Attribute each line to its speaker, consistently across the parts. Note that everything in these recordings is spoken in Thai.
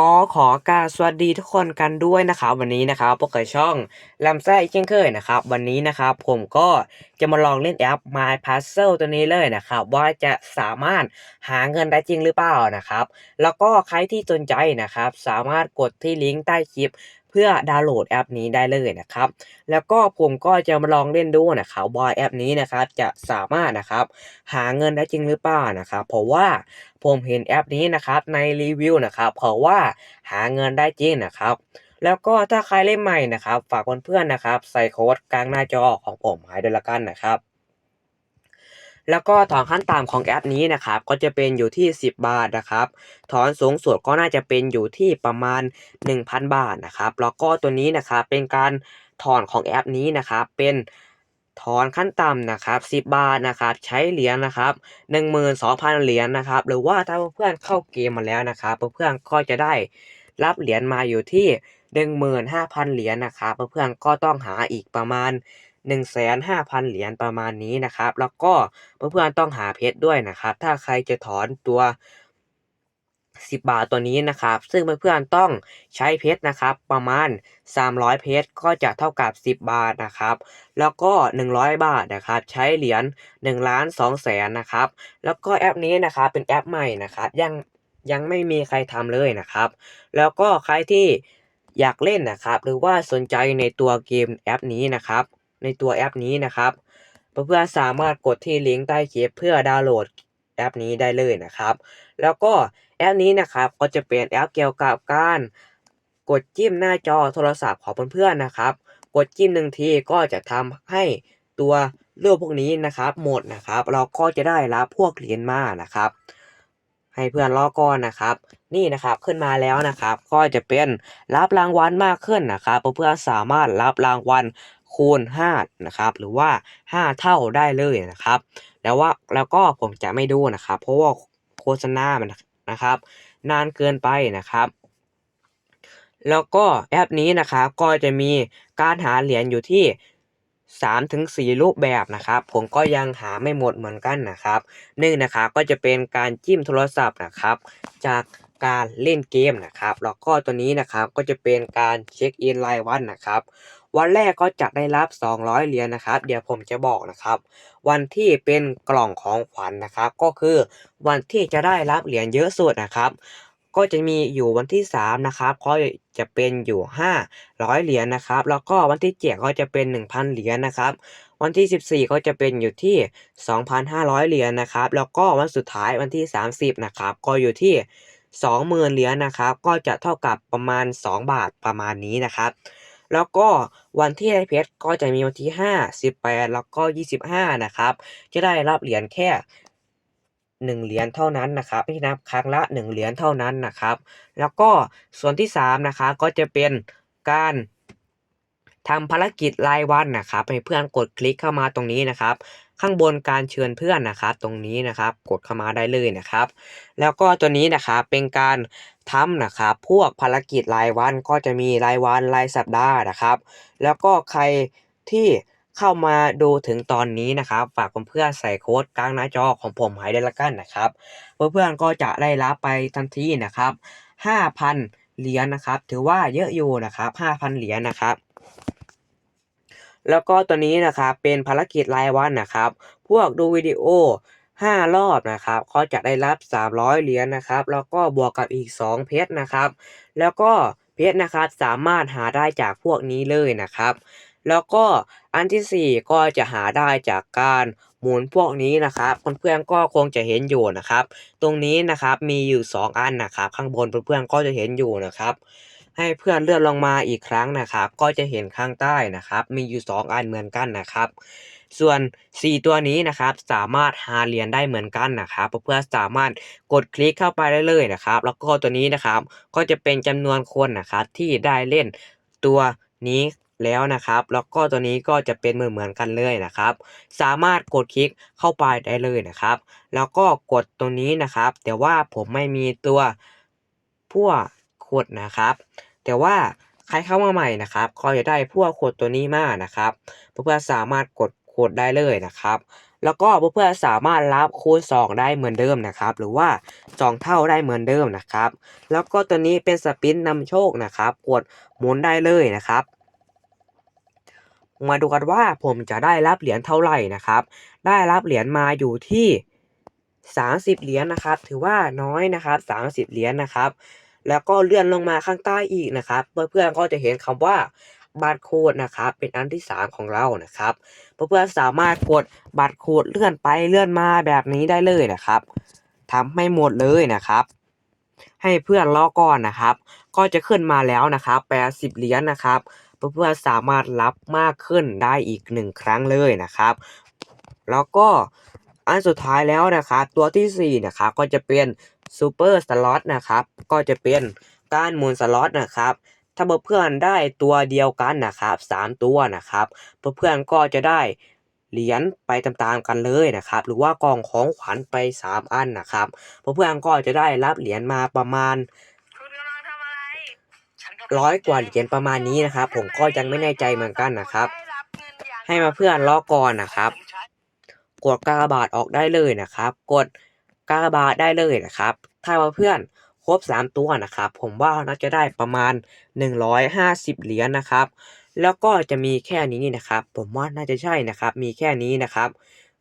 Speaker 1: ก็ขอการสวัสดีทุกคนกันด้วยนะครับวันนี้นะครับพวกเคยช่องลำไส้เช่นเคยนะครับวันนี้นะครับผมก็จะมาลองเล่นแอป My Puzzle ตัวนี้เลยนะครับว่าจะสามารถหาเงินได้จริงหรือเปล่านะครับ แล้วก็ใครที่สนใจนะครับสามารถกดที่ลิงก์ใต้คลิป เพื่อดาวน์โหลดแอปนี้ได้เลยนะครับ แล้วก็ผมก็จะมาลองเล่นดูนะครับว่าแอปนี้นะครับจะสามารถนะครับหาเงินได้จริงหรือเปล่านะครับเพราะว่าผมเห็นแอปนี้นะครับในรีวิวนะครับเพราะว่าหาเงินได้จริงนะครับแล้วก็ถ้าใครเล่นใหม่นะครับ ฝากเพื่อนๆนะครับ ใส่โค้ดกลางหน้าจอของผมให้ด้วยละกันนะครับ แล้วก็ถอนขั้นต่ำของแอปนี้นะครับก็จะเป็นอยู่ที่ 10 บาทนะครับ ถอนสูงสุดก็น่าจะเป็นอยู่ที่ประมาณ 1,000 บาทนะครับแล้วก็ตัวนี้นะครับเป็นการถอนของแอปนี้นะครับเป็นถอนขั้นต่ำนะครับ 10 บาทนะครับใช้เหรียญนะครับ12,000 เหรียญนะครับหรือว่าถ้าเพื่อนเข้าเกมมาแล้วนะครับเพื่อนก็จะได้รับเหรียญมาอยู่ที่ 15,000 เหรียญนะครับเพื่อนก็ต้องหาอีกประมาณ 15,000 เหรียญประมาณนี้นะครับ แล้วก็เพื่อนๆต้องหาเพชรด้วยนะครับ ถ้าใครจะถอนตัว 10 บาทตัวนี้นะครับ ซึ่งเพื่อนๆต้องใช้เพชรนะครับ ประมาณ 300 เพชรก็จะเท่ากับ 10 บาทนะครับ แล้วก็ 100 บาทนะครับ ใช้เหรียญ1ล้าน2แสนนะครับ แล้วก็แอปนี้นะครับเป็นแอปใหม่นะครับ ยังยังไม่มีใครทำเลยนะครับ แล้วก็ใครที่อยากเล่นนะครับ หรือว่าสนใจในตัวเกมแอปนี้นะครับ ในตัวแอปนี้นะครับเพื่อนๆสามารถกดที่ลิงก์ใต้คลิปเพื่อดาวน์โหลดแอปนี้ได้เลยนะครับ แล้วก็แอปนี้นะครับก็จะเป็นแอปเกี่ยวกับการกดจิ้มหน้าจอโทรศัพท์ของเพื่อนๆนะครับ กดจิ้มหนึ่งทีก็จะทำให้ตัวเรื่องพวกนี้นะครับหมดนะครับ เราก็จะได้รับพวกเหรียญมานะครับ ให้เพื่อนรอก่อนนะครับ นี่นะครับขึ้นมาแล้วนะครับ ก็จะเป็นรับรางวัลมากขึ้นนะครับเพื่อนๆสามารถรับรางวัล คูณ5นะครับหรือว่า 5 เท่าได้เลยนะครับ แล้วว่าแล้วก็ผมจะไม่ดูนะครับ เพราะว่าโฆษณามันนะครับ นานเกินไปนะครับ แล้วก็แอปนี้นะครับก็จะมีการหาเหรียญอยู่ที่3ถึง4รูปแบบนะครับ ผมก็ยังหาไม่หมดเหมือนกันนะครับหนึ่งนะครับก็จะเป็นการจิ้มโทรศัพท์นะครับ จากการเล่นเกมนะครับ แล้วก็ตัวนี้นะครับก็จะเป็นการเช็คอินรายวันนะครับ วันแรกก็จะได้รับ 200 เหรียญนะครับ เดี๋ยวผมจะบอกนะครับ วันที่เป็นกล่องของขวัญนนะครับ ก็คือวันที่จะได้รับเหรียญเยอะสุดนะครับ ก็จะมีอยู่วันที่ 3 นะครับก็จะเป็นอยู่ 500 เหรียญนะครับ แล้วก็วันที่7ก็จะเป็น 1,000 เหรียญนะครับวันที่ 14 ก็จะเป็นอยู่ที่ 2,500 เหรียญนะครับ แล้วก็วันสุดท้ายวันที่ 30 นะครับ ก็อยู่ที่ 20,000 เหรียญนะครับ ก็จะเท่ากับประมาณ 2 บาทประมาณนี้นะครับ แล้วก็วันที่ได้เพชรก็จะมีวันที่ 5 18 แล้วก็ 25 นะครับ จะได้รับเหรียญแค่1เหรียญเท่านั้นนะครับไม่นับครั้งละ1เหรียญเท่านั้นนะครับ แล้วก็ส่วนที่3นะครับก็จะเป็นการทำภารกิจรายวันนะครับให้เพื่อนกดคลิกเข้ามาตรงนี้นะครับ ข้างบนการเชิญเพื่อนนะครับ ตรงนี้นะครับกดเข้ามาได้เลยนะครับ แล้วก็ตัวนี้นะครับเป็นการทำนะครับพวกภารกิจรายวันก็จะมีรายวันรายสัปดาห์นะครับ แล้วก็ใครที่เข้ามาดูถึงตอนนี้นะครับฝากเพื่อนๆใส่โค้ดกลางหน้าจอของผมให้ได้ละกันนะครับ เพื่อนๆก็จะได้รับไปทันทีนะครับ 5,000 เหรียญนะครับ ถือว่าเยอะอยู่นะครับ 5,000 เหรียญนะครับ แล้วก็ตัวนี้นะครับเป็นภารกิจรายวันนะครับ พวกดูวิดีโอ 5 รอบนะครับก็จะได้รับ 300 เหรียญนะครับ แล้วก็บวกกับอีก 2 เพชรนะครับ แล้วก็เพชรนะครับสามารถหาได้จากพวกนี้เลยนะครับ แล้วก็อันที่ 4 ก็จะหาได้จากการหมุนพวกนี้นะครับเพื่อนๆก็คงจะเห็นอยู่นะครับ ตรงนี้นะครับมีอยู่ 2 อันนะครับ ข้างบนเพื่อนๆก็จะเห็นอยู่นะครับ ให้เพื่อนเลื่อนลงมาอีกครั้งนะครับ ก็จะเห็นข้างใต้นะครับ มีอยู่ 2 อันเหมือนกันนะครับ ส่วน 4 ตัวนี้นะครับสามารถหาเหรียญได้เหมือนกันนะครับ เพื่อสามารถกดคลิกเข้าไปได้เลยนะครับ แล้วก็ตัวนี้นะครับก็จะเป็นจำนวนคนนะครับที่ได้เล่นตัวนี้แล้วนะครับ แล้วก็ตัวนี้ก็จะเป็นเหมือนเหมือนกันเลยนะครับ สามารถกดคลิกเข้าไปได้เลยนะครับ แล้วก็กดตรงนี้นะครับ แต่ว่าผมไม่มีตัวพวก โคดนะครับ แต่ว่าใครเข้ามาใหม่นะครับก็จะได้พวกโคดตัวนี้มานะครับเพื่อนๆสามารถกดโคดได้เลยนะครับ แล้วก็เพื่อนๆสามารถรับคูณ 2 ได้เหมือนเดิมนะครับ หรือว่า 2 เท่าได้เหมือนเดิมนะครับ แล้วก็ตัวนี้เป็นสปินนำโชคนะครับกดหมุนได้เลยนะครับมาดูกันว่าผมจะได้รับเหรียญเท่าไหร่นะครับ ได้รับเหรียญมาอยู่ที่ 30 เหรียญนะครับ ถือว่าน้อยนะครับ 30 เหรียญนะครับ แล้วก็เลื่อนลงมาข้างใต้อีกนะครับเพื่อนๆก็จะเห็นคำว่าบัตรโค้ดนะครับเป็นอันที่ 3 ของเรานะครับเพื่อนๆสามารถกดบัตรโค้ดเลื่อนไปเลื่อนมาแบบนี้ได้เลยนะครับทำให้หมดเลยนะครับ ให้เพื่อนรอก่อนนะครับ ก็จะขึ้นมาแล้วนะครับ80เหรียญนะครับเพื่อนๆสามารถรับมากขึ้นได้อีกหนึ่งครั้งเลยนะครับ แล้วก็ อันสุดท้ายแล้วนะครับตัวที่4นะครับก็จะเป็นซูเปอร์สล็อตนะครับก็จะเป็นการหมุนสล็อตนะครับถ้าเพื่อนๆได้ตัวเดียวกันนะครับ3ตัวนะครับเพื่อนๆก็จะได้เหรียญไปตามๆกันเลยนะครับ หรือว่ากองของขวัญไป 3 อันนะครับเพื่อนๆก็จะได้รับเหรียญมาประมาณ
Speaker 2: ร้
Speaker 1: อยกว่าเหรียญประมาณนี้นะครับ ผมก็ยังไม่แน่ใจเหมือนกันนะครับ ให้มาเพื่อนรอก่อนนะครับ กดกากบาทออกได้เลยนะครับ กดกากบาทได้เลยนะครับ ถ้ามาเพื่อนครบ 3 ตัวนะครับ ผมว่าน่าจะได้ประมาณ 150 เหรียญนะครับ แล้วก็จะมีแค่นี้นะครับ ผมว่าน่าจะใช่นะครับ มีแค่นี้นะครับ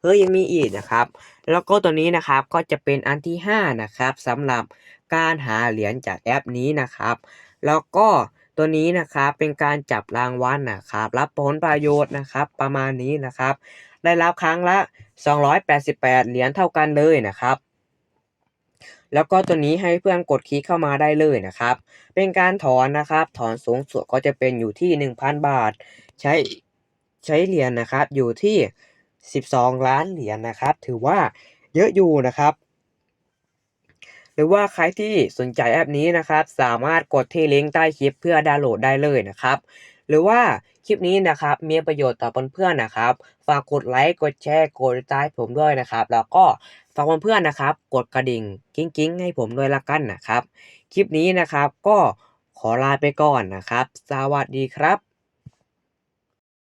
Speaker 1: เฮ้ยยังมีอีกนะครับ แล้วก็ตัวนี้นะครับก็จะเป็นอันที่ 5 นะครับสำหรับการหาเหรียญจากแอปนี้นะครับ แล้วก็ตัวนี้นะครับเป็นการจับรางวัลนะครับ รับผลประโยชน์นะครับ ประมาณนี้นะครับ ได้รับครั้งละ 288 เหรียญเท่ากันเลยนะครับ แล้วก็ตัวนี้ให้เพื่อนกดคลิกเข้ามาได้เลยนะครับ เป็นการถอนนะครับ ถอนสูงสุดก็จะเป็นอยู่ที่ 1,000 บาท ใช้ใช้เหรียญนะครับ อยู่ที่ 12 ล้านเหรียญนะครับ ถือว่าเยอะอยู่นะครับหรือว่าใครที่สนใจแอปนี้นะครับ สามารถกดที่ลิงก์ใต้คลิปเพื่อดาวน์โหลดได้เลยนะครับ หรือว่าคลิปนี้นะครับมีประโยชน์ต่อเพื่อนๆนะครับ ฝากกดไลค์กดแชร์กดติดตามผมด้วยนะครับ แล้วก็ฝากเพื่อนๆนะครับ กดกระดิ่งกิ้งๆ ให้ผมด้วยละกันนะครับ คลิปนี้นะครับก็ขอลาไปก่อนนะครับ สวัสดีครับ